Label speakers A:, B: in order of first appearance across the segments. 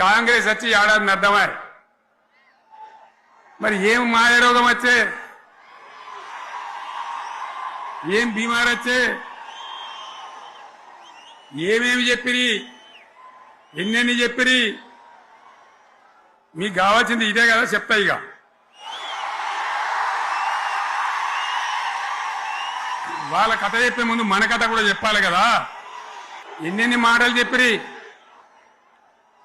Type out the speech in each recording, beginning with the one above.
A: కాంగ్రెస్ వచ్చి ఏడాది అర్థమా మరి ఏం మాయరోగం వచ్చే? ఏం బీమార్ వచ్చే? ఏమేమి చెప్పిరి? ఎన్నెన్ని చెప్పిరి? మీకు కావాల్సింది ఇదే కదా చెప్తా ఇక. వాళ్ళ కథ చెప్పే ముందు మన కథ కూడా చెప్పాలి కదా. ఎన్నెన్ని మాటలు చెప్పిరి?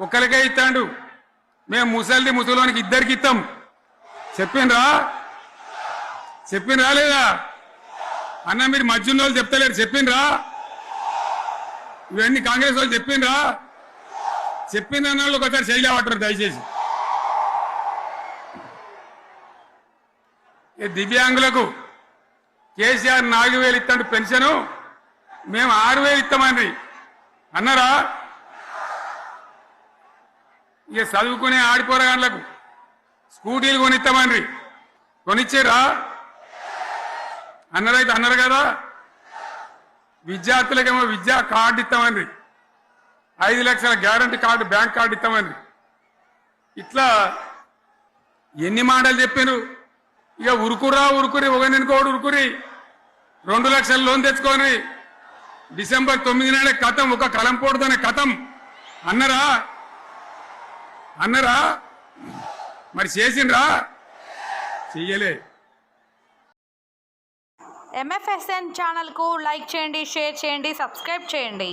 A: ఒకరికే ఇస్తాడు. మేము ముసలిది ముసలోనికి ఇద్దరికి ఇస్తాం చెప్పిండ్రా? చెప్పిండ్రా లేదా? అన్న మీరు మధ్యన్న వాళ్ళు చెప్తలేరు. చెప్పిండ్రా? ఇవన్నీ కాంగ్రెస్ వాళ్ళు చెప్పిండ్రా? చెప్పిన వాళ్ళు ఒకసారి చేయలేవటారు దయచేసి. దివ్యాంగులకు కేసీఆర్ నాలుగు వేలు ఇస్తాడు పెన్షను. మేము ఆరు వేలు ఇస్తామండి. అన్నారా? ఇక చదువుకునే ఆడిపోరగాళ్ళకు స్కూటీలు కొనిస్తామండి కొనిచ్చారా అన్నరైతే అన్నారు కదా? విద్యార్థులకేమో విద్యా కార్డు ఇస్తామని ఐదు లక్షల గ్యారంటీ కార్డు బ్యాంక్ కార్డు ఇస్తామండి ఇట్లా ఎన్ని మాటలు చెప్పారు ఇక ఉరుకురా ఉరుకురి ఒకరినికోడు ఉరుకురి. రెండు లక్షల లోన్ తెచ్చుకొని. డిసెంబర్ తొమ్మిది నాడే కథం ఒక కలం పోడుదనే కథం. అన్నరా? అన్నరా? మరి చేసిండ్రా? చెయ్యలే.
B: ఎంఎఫ్ఎస్ఎన్ ఛానల్కు లైక్ చేయండి షేర్ చేయండి సబ్స్క్రైబ్ చేయండి.